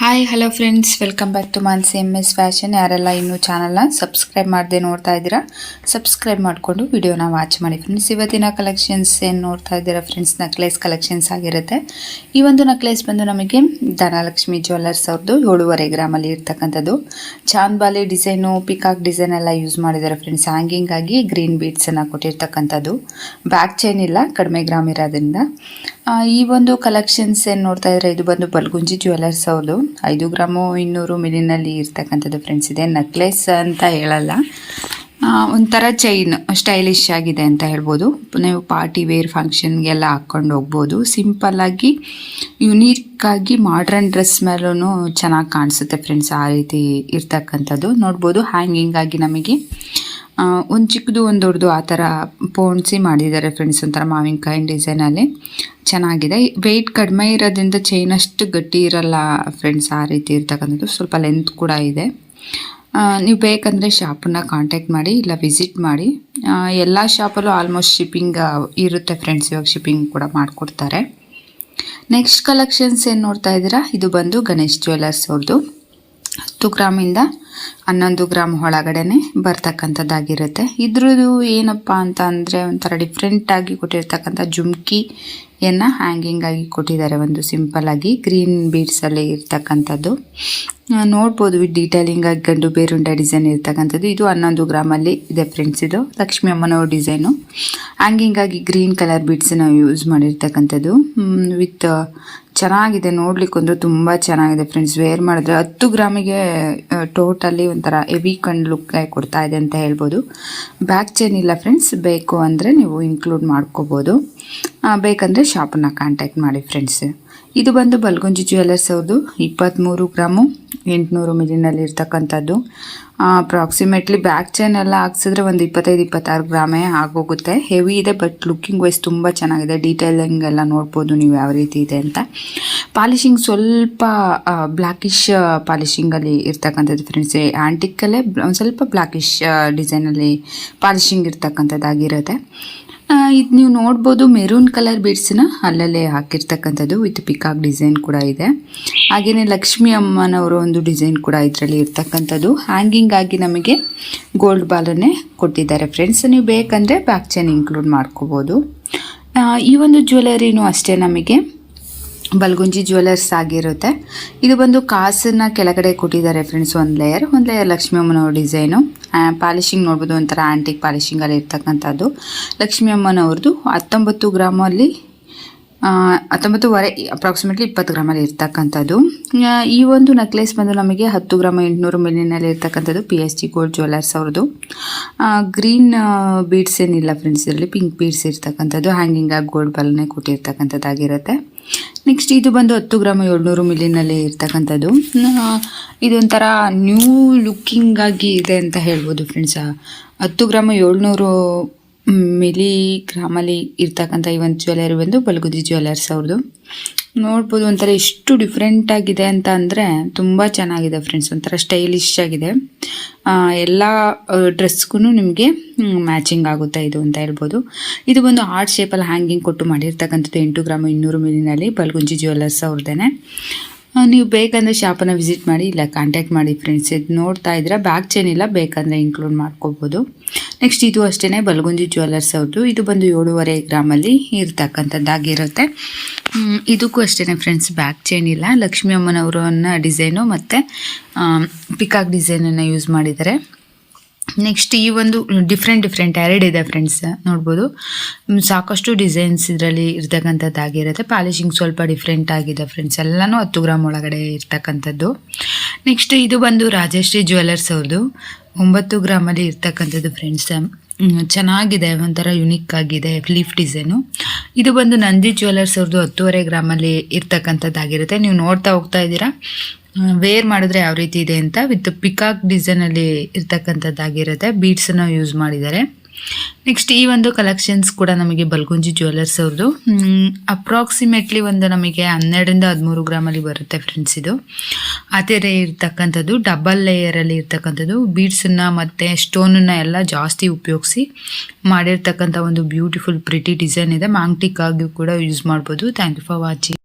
Hi hello friends welcome back to Mansi M S fashion ಯಾರೆಲ್ಲ ಇನ್ನೂ ಚಾನಲ್ನ subscribe ಮಾಡದೆ ನೋಡ್ತಾ ಇದ್ದೀರಾ ಸಬ್ಸ್ಕ್ರೈಬ್ ಮಾಡಿಕೊಂಡು ವಿಡಿಯೋನ ವಾಚ್ ಮಾಡಿ ಫ್ರೆಂಡ್ಸ್ ಇವತ್ತಿನ ಕಲೆಕ್ಷನ್ಸ್ ಏನು ನೋಡ್ತಾ ಇದ್ದೀರಾ ಫ್ರೆಂಡ್ಸ್ ನಕ್ಲೇಸ್ ಕಲೆಕ್ಷನ್ಸ್ ಆಗಿರುತ್ತೆ. ಈ ಒಂದು ನಕ್ಲೇಸ್ ಬಂದು ನಮಗೆ ಧನಲಕ್ಷ್ಮಿ ಜ್ಯುವೆಲ್ಲರ್ಸ್ ಅವ್ರದ್ದು ಏಳುವರೆ ಗ್ರಾಮಲ್ಲಿ ಇರ್ತಕ್ಕಂಥದ್ದು. ಚಾಂದ್ಬಾಲಿ ಡಿಸೈನು ಪಿಕಾಕ್ ಡಿಸೈನ್ ಎಲ್ಲ ಯೂಸ್ ಮಾಡಿದ್ದಾರೆ ಫ್ರೆಂಡ್ಸ್ ಹ್ಯಾಂಗಿಂಗ್ ಆಗಿ ಗ್ರೀನ್ ಬೀಡ್ಸನ್ನು ಕೊಟ್ಟಿರ್ತಕ್ಕಂಥದ್ದು. ಬ್ಯಾಕ್ ಚೈನ್ ಇಲ್ಲ, ಕಡಿಮೆ ಗ್ರಾಮ್ ಇರೋದ್ರಿಂದ. ಈ ಒಂದು ಕಲೆಕ್ಷನ್ಸ್ ಏನು ನೋಡ್ತಾ ಇದ್ರೆ, ಇದು ಬಂದು ಬಲ್ಗುಂಜಿ ಜ್ಯುವೆಲರ್ಸ್ ಅವರು ಐದು ಗ್ರಾಮು ಇನ್ನೂರು ಮಿಲಿನಲ್ಲಿ ಇರ್ತಕ್ಕಂಥದ್ದು ಫ್ರೆಂಡ್ಸ್ ಇದೆ. ನೆಕ್ಲೆಸ್ ಅಂತ ಹೇಳಲ್ಲ. ಒಂಥರ ಚೈನ್ ಸ್ಟೈಲಿಶ್ ಆಗಿದೆ ಅಂತ ಹೇಳ್ಬೋದು. ನೀವು ಪಾರ್ಟಿ ವೇರ್ ಫಂಕ್ಷನ್ಗೆಲ್ಲ ಹಾಕ್ಕೊಂಡು ಹೋಗ್ಬೋದು. ಸಿಂಪಲ್ಲಾಗಿ ಯುನೀಕಾಗಿ ಮಾಡ್ರನ್ ಡ್ರೆಸ್ ಮೇಲೂ ಚೆನ್ನಾಗಿ ಕಾಣಿಸುತ್ತೆ ಫ್ರೆಂಡ್ಸ್ ಆ ರೀತಿ ಇರ್ತಕ್ಕಂಥದ್ದು. ನೋಡ್ಬೋದು ಹ್ಯಾಂಗಿಂಗ್ ಆಗಿ ನಮಗೆ. ಒಂದು ಚಿಕ್ಕದು, ಒಂದು ದೊಡ್ಡದು ಆ ಥರ ಪೋಣಿಸಿ ಮಾಡಿದ್ದಾರೆ ಫ್ರೆಂಡ್ಸ್ ಒಂಥರ ಮಾವಿನಕಾಯಿ ಡಿಸೈನಲ್ಲಿ ಚೆನ್ನಾಗಿದೆ. ವೆಯ್ಟ್ ಕಡಿಮೆ ಇರೋದ್ರಿಂದ ಚೈನ್ ಅಷ್ಟು ಗಟ್ಟಿ ಇರಲ್ಲ ಫ್ರೆಂಡ್ಸ್ ಆ ರೀತಿ ಇರ್ತಕ್ಕಂಥದ್ದು. ಸ್ವಲ್ಪ ಲೆಂತ್ ಕೂಡ ಇದೆ. ನೀವು ಬೇಕಂದರೆ ಶಾಪನ್ನ ಕಾಂಟ್ಯಾಕ್ಟ್ ಮಾಡಿ, ಇಲ್ಲ ವಿಸಿಟ್ ಮಾಡಿ. ಎಲ್ಲ ಶಾಪಲ್ಲೂ ಆಲ್ಮೋಸ್ಟ್ ಶಿಪ್ಪಿಂಗ್ ಇರುತ್ತೆ ಫ್ರೆಂಡ್ಸ್ ಇವಾಗ ಶಿಪ್ಪಿಂಗ್ ಕೂಡ ಮಾಡಿಕೊಡ್ತಾರೆ. ನೆಕ್ಸ್ಟ್ ಕಲೆಕ್ಷನ್ಸ್ ಏನು ನೋಡ್ತಾ ಇದ್ದೀರಾ? ಇದು ಬಂದು ಗಣೇಶ್ ಜ್ಯುವೆಲ್ಲರ್ಸ್ ಅವ್ರದ್ದು ಹತ್ತು ಗ್ರಾಮಿಂದ ಹನ್ನೊಂದು ಗ್ರಾಮ್ ಒಳಗಡೆನೆ ಬರ್ತಕ್ಕಂಥದ್ದಾಗಿರುತ್ತೆ. ಇದ್ರದ್ದು ಏನಪ್ಪ ಅಂತ ಅಂದರೆ ಒಂಥರ ಡಿಫ್ರೆಂಟಾಗಿ ಕೊಟ್ಟಿರ್ತಕ್ಕಂಥ ಜುಮ್ಕಿಯನ್ನು ಹ್ಯಾಂಗಿಂಗ್ ಆಗಿ ಕೊಟ್ಟಿದ್ದಾರೆ. ಒಂದು ಸಿಂಪಲ್ ಆಗಿ ಗ್ರೀನ್ ಬೀಡ್ಸಲ್ಲಿ ಇರ್ತಕ್ಕಂಥದ್ದು. ನೋಡ್ಬೋದು ಡೀಟೇಲಿಂಗ್ ಆಗಿ ಗಂಡು ಬೇರುಂಡ ಡಿಸೈನ್ ಇರ್ತಕ್ಕಂಥದ್ದು. ಇದು ಹನ್ನೊಂದು ಗ್ರಾಮಲ್ಲಿ ಇದೆ ಫ್ರೆಂಡ್ಸ್ ಇದು ಲಕ್ಷ್ಮಿ ಅಮ್ಮನವ್ರ ಡಿಸೈನು ಹ್ಯಾಂಗಿಂಗ್ ಆಗಿ ಗ್ರೀನ್ ಕಲರ್ ಬೀಡ್ಸನ್ನ ಯೂಸ್ ಮಾಡಿರ್ತಕ್ಕಂಥದ್ದು. ವಿತ್ ಚೆನ್ನಾಗಿದೆ ನೋಡ್ಲಿಕ್ಕೊಂದು ತುಂಬಾ ಚೆನ್ನಾಗಿದೆ ಫ್ರೆಂಡ್ಸ್ ವೇರ್ ಮಾಡಿದ್ರೆ ಹತ್ತು ಗ್ರಾಮಿಗೆ ಟೋಟಲಿ ಒಂಥರ ಹೆವಿ ಕಂಡು ಲುಕ್ ಕೊಡ್ತಾ ಇದೆ ಅಂತ ಹೇಳ್ಬೋದು. ಬ್ಯಾಕ್ ಚೈನ್ ಇಲ್ಲ ಫ್ರೆಂಡ್ಸ್ ಬೇಕು ಅಂದರೆ ನೀವು ಇನ್ಕ್ಲೂಡ್ ಮಾಡ್ಕೋಬೋದು. ಬೇಕಂದರೆ ಶಾಪನ್ನು ಕಾಂಟ್ಯಾಕ್ಟ್ ಮಾಡಿ ಫ್ರೆಂಡ್ಸ್ ಇದು ಬಂದು ಬಲ್ಗುಂಜಿ ಜ್ಯುವೆಲ್ಲರ್ಸ್ ಅವ್ರದ್ದು ಇಪ್ಪತ್ತ್ಮೂರು ಗ್ರಾಮು, ಎಂಟುನೂರು ಮಿಲಿನಲ್ಲಿ ಇರ್ತಕ್ಕಂಥದ್ದು. ಅಪ್ರಾಕ್ಸಿಮೇಟ್ಲಿ ಬ್ಯಾಕ್ ಚೈನ್ ಎಲ್ಲ ಹಾಕ್ಸಿದ್ರೆ ಒಂದು ಇಪ್ಪತ್ತೈದು, ಇಪ್ಪತ್ತಾರು ಗ್ರಾಮೇ ಆಗೋಗುತ್ತೆ. ಹೆವಿ ಇದೆ ಬಟ್ ಲುಕ್ಕಿಂಗ್ ವೈಸ್ ತುಂಬ ಚೆನ್ನಾಗಿದೆ. ಡೀಟೇಲಿಂಗ್ ಎಲ್ಲ ನೋಡ್ಬೋದು ನೀವು ಯಾವ ರೀತಿ ಇದೆ ಅಂತ. ಪಾಲಿಶಿಂಗ್ ಸ್ವಲ್ಪ ಬ್ಲ್ಯಾಕಿಶ್ ಪಾಲಿಶಿಂಗಲ್ಲಿ ಇರ್ತಕ್ಕಂಥದ್ದು ಫ್ರೆಂಡ್ಸ್ ಆ್ಯಂಟಿಕ್ಕಲ್ಲೇ ಒಂದು ಸ್ವಲ್ಪ ಬ್ಲ್ಯಾಕಿಶ್ ಡಿಸೈನಲ್ಲಿ ಪಾಲಿಶಿಂಗ್ ಇರ್ತಕ್ಕಂಥದ್ದಾಗಿರುತ್ತೆ. ಇದು ನೀವು ನೋಡ್ಬೋದು ಮೆರೂನ್ ಕಲರ್ ಬೀಡ್ಸ್ನ ಅಲ್ಲಲ್ಲೇ ಹಾಕಿರ್ತಕ್ಕಂಥದ್ದು ವಿತ್ ಪಿಕಾಕ್ ಡಿಸೈನ್ ಕೂಡ ಇದೆ. ಹಾಗೆಯೇ ಲಕ್ಷ್ಮಿ ಅಮ್ಮನವರ ಒಂದು ಡಿಸೈನ್ ಕೂಡ ಇದರಲ್ಲಿ ಇರ್ತಕ್ಕಂಥದ್ದು. ಹ್ಯಾಂಗಿಂಗ್ ಆಗಿ ನಮಗೆ ಗೋಲ್ಡ್ ಬಾಲನ್ನೇ ಕೊಟ್ಟಿದ್ದಾರೆ ಫ್ರೆಂಡ್ಸ್. ನೀವು ಬೇಕಂದರೆ ಬ್ಯಾಕ್ ಚೈನ್ ಇನ್ಕ್ಲೂಡ್ ಮಾಡ್ಕೋಬೋದು. ಈ ಒಂದು ಜ್ಯುವೆಲರಿನೂ ಅಷ್ಟೇ ನಮಗೆ. ಬಲ್ಗುಂಜಿ ಜ್ಯುವೆಲರ್ಸ್ ಆಗಿರುತ್ತೆ. ಇದು ಬಂದು ಕಾಸನ್ನ ಕೆಳಗಡೆ ಕೊಟ್ಟಿದ್ದಾರೆ ಫ್ರೆಂಡ್ಸ್, ಒಂದು ಲೇಯರ್. ಒಂದು ಲೇಯರ್ ಲಕ್ಷ್ಮಿ ಅಮ್ಮನವ್ರ ಡಿಸೈನು. ಪಾಲಿಶಿಂಗ್ ನೋಡ್ಬೋದು, ಒಂಥರ ಆ್ಯಂಟಿಕ್ ಪಾಲಿಶಿಂಗಲ್ಲಿ ಇರ್ತಕ್ಕಂಥದ್ದು. ಲಕ್ಷ್ಮೀ ಅಮ್ಮನವ್ರದ್ದು ಹತ್ತೊಂಬತ್ತು ಗ್ರಾಮಲ್ಲಿ ಹತ್ತೊಂಬತ್ತುವರೆ ಅಪ್ರಾಕ್ಸಿಮೇಟ್ಲಿ ಇಪ್ಪತ್ತು ಗ್ರಾಮಲ್ಲಿ ಇರ್ತಕ್ಕಂಥದ್ದು. ಈ ಒಂದು ನೆಕ್ಲೆಸ್ ಬಂದು ನಮಗೆ ಹತ್ತು ಗ್ರಾಮ ಎಂಟುನೂರು ಮಿಲಿನಲ್ಲಿ ಇರ್ತಕ್ಕಂಥದ್ದು P S G gold jewellers ಅವ್ರದ್ದು. ಗ್ರೀನ್ ಬೀಡ್ಸ್ ಏನಿಲ್ಲ ಫ್ರೆಂಡ್ಸ್ ಇದರಲ್ಲಿ ಪಿಂಕ್ ಬೀಡ್ಸ್ ಇರ್ತಕ್ಕಂಥದ್ದು ಹ್ಯಾಂಗಿಂಗ್ ಆಗಿ ಗೋಲ್ಡ್ ಬಲ್ನೇ ಕೊಟ್ಟಿರ್ತಕ್ಕಂಥದ್ದಾಗಿರುತ್ತೆ. ನೆಕ್ಸ್ಟ್ ಇದು ಬಂದು ಹತ್ತು ಗ್ರಾಮ ಏಳ್ನೂರು ಮಿಲಿನಲ್ಲಿ ಇರ್ತಕ್ಕಂಥದ್ದು. ಇದೊಂಥರ ನ್ಯೂ ಲುಕ್ಕಿಂಗ್ ಆಗಿ ಇದೆ ಅಂತ ಹೇಳ್ಬೋದು ಫ್ರೆಂಡ್ಸ್ ಹತ್ತು ಗ್ರಾಮ ಏಳ್ನೂರು ಮಿಲಿ ಗ್ರಾಮಲ್ಲಿ ಇರ್ತಕ್ಕಂಥ ಈ ಒಂದು ಜ್ಯುವೆಲರಿ ಬಂದು ಬಲಗುದಿ ಜ್ಯುವೆಲರ್ಸ್ ಅವ್ರದ್ದು ನೋಡ್ಬೋದು ಒಂಥರ ಎಷ್ಟು ಡಿಫ್ರೆಂಟ್ ಆಗಿದೆ ಅಂತ ಅಂದರೆ ತುಂಬ ಚೆನ್ನಾಗಿದೆ ಫ್ರೆಂಡ್ಸ್ ಒಂಥರ ಸ್ಟೈಲಿಶ್ ಆಗಿದೆ. ಎಲ್ಲ ಡ್ರೆಸ್ಗೂ ನಿಮಗೆ ಮ್ಯಾಚಿಂಗ್ ಆಗುತ್ತೆ ಇದು ಅಂತ ಹೇಳ್ಬೋದು. ಇದು ಒಂದು ಆರ್ಟ್ ಶೇಪಲ್ಲಿ ಹ್ಯಾಂಗಿಂಗ್ ಕೊಟ್ಟು ಮಾಡಿರ್ತಕ್ಕಂಥದ್ದು ಎಂಟು ಗ್ರಾಮ್ ಇನ್ನೂರು ಮಿಲಿನಲ್ಲಿ ಬಲ್ಗುಂಜಿ ಜ್ಯುವೆಲ್ಲರ್ಸ್ ಅವ್ರದ್ದೇನೆ ಆ, ನೀವು ಬೇಕಂದರೆ ಶಾಪನ್ನು ವಿಸಿಟ್ ಮಾಡಿ, ಇಲ್ಲ ಕಾಂಟ್ಯಾಕ್ಟ್ ಮಾಡಿ ಫ್ರೆಂಡ್ಸ್ ಇದು ನೋಡ್ತಾ ಇದ್ರೆ ಬ್ಯಾಕ್ ಚೈನ್ ಇಲ್ಲ, ಬೇಕಂದರೆ ಇನ್ಕ್ಲೂಡ್ ಮಾಡ್ಕೋಬೋದು. ನೆಕ್ಸ್ಟ್ ಇದು ಅಷ್ಟೇ ಬಲಗುಂಜಿ ಜ್ಯುವೆಲ್ಲರ್ಸ್ ಅವ್ರದ್ದು ಇದು ಬಂದು ಏಳೂವರೆ ಗ್ರಾಮಲ್ಲಿ ಇರ್ತಕ್ಕಂಥದ್ದಾಗಿರುತ್ತೆ ಇದಕ್ಕೂ ಅಷ್ಟೇ ಫ್ರೆಂಡ್ಸ್ ಬ್ಯಾಕ್ ಚೈನ್ ಇಲ್ಲ. ಲಕ್ಷ್ಮೀ ಅಮ್ಮನವರನ್ನ ಡಿಸೈನು ಮತ್ತು ಪಿಕಾಕ್ ಡಿಸೈನನ್ನು ಯೂಸ್ ಮಾಡಿದ್ದಾರೆ. ನೆಕ್ಸ್ಟ್ ಈ ಒಂದು ಡಿಫ್ರೆಂಟ್ ಡಿಫ್ರೆಂಟ್ ಎರಡಿದೆ ಫ್ರೆಂಡ್ಸ್ ನೋಡ್ಬೋದು. ಸಾಕಷ್ಟು ಡಿಸೈನ್ಸ್ ಇದರಲ್ಲಿ ಇರ್ತಕ್ಕಂಥದ್ದಾಗಿರುತ್ತೆ. ಪಾಲಿಶಿಂಗ್ ಸ್ವಲ್ಪ ಡಿಫ್ರೆಂಟ್ ಆಗಿದೆ ಫ್ರೆಂಡ್ಸ್ ಎಲ್ಲನೂ ಹತ್ತು ಗ್ರಾಮ್ ಒಳಗಡೆ ಇರ್ತಕ್ಕಂಥದ್ದು. ನೆಕ್ಸ್ಟ್ ಇದು ಬಂದು ರಾಜಶ್ರೀ ಜ್ಯುವೆಲರ್ಸ್ ಅವ್ರದ್ದು ಒಂಬತ್ತು ಗ್ರಾಮಲ್ಲಿ ಇರ್ತಕ್ಕಂಥದ್ದು ಫ್ರೆಂಡ್ಸ್ ಚೆನ್ನಾಗಿದೆ, ಒಂಥರ ಯುನಿಕ್ ಆಗಿದೆ ಲೀಫ್ ಡಿಸೈನು ಇದು ಬಂದು ನಂದಿ ಜ್ಯುವೆಲರ್ಸ್ ಅವ್ರದ್ದು ಹತ್ತುವರೆ ಗ್ರಾಮಲ್ಲಿ ಇರ್ತಕ್ಕಂಥದ್ದಾಗಿರುತ್ತೆ. ನೀವು ನೋಡ್ತಾ ಹೋಗ್ತಾ ಇದ್ದೀರಾ? ವೇರ್ ಮಾಡಿದ್ರೆ ಯಾವ ರೀತಿ ಇದೆ ಅಂತ ವಿತ್ ಪಿಕಾಕ್ ಡಿಸೈನ್ ಡಿಸೈನಲ್ಲಿ ಇರ್ತಕ್ಕಂಥದ್ದಾಗಿರುತ್ತೆ. ಬೀಡ್ಸನ್ನು ಯೂಸ್ ಮಾಡಿದ್ದಾರೆ. ನೆಕ್ಸ್ಟ್ ಈ ಒಂದು ಕಲೆಕ್ಷನ್ಸ್ ಕೂಡ ನಮಗೆ ಬಲ್ಗುಂಜಿ ಜ್ಯುವೆಲ್ಲರ್ಸ್ ಅವ್ರದ್ದು ಅಪ್ರಾಕ್ಸಿಮೇಟ್ಲಿ ಒಂದು ನಮಗೆ ಹನ್ನೆರಡರಿಂದ ಹದಿಮೂರು ಗ್ರಾಮಲ್ಲಿ ಬರುತ್ತೆ ಫ್ರೆಂಡ್ಸ್ ಇದು. ಅದೇ ರೇ ಇರ್ತಕ್ಕಂಥದ್ದು ಡಬಲ್ ಲೇಯರಲ್ಲಿ ಇರ್ತಕ್ಕಂಥದ್ದು. ಮತ್ತೆ ಸ್ಟೋನ್ ಸ್ಟೋನನ್ನು ಎಲ್ಲ ಜಾಸ್ತಿ ಉಪಯೋಗಿಸಿ ಮಾಡಿರ್ತಕ್ಕಂಥ ಒಂದು ಬ್ಯೂಟಿಫುಲ್ ಪ್ರಿಟಿ ಡಿಸೈನ್ ಇದೆ. ಮಾಂಗ್ಟಿಕ್ ಆಗಿ ಕೂಡ ಯೂಸ್ ಮಾಡ್ಬೋದು. Thank you for watching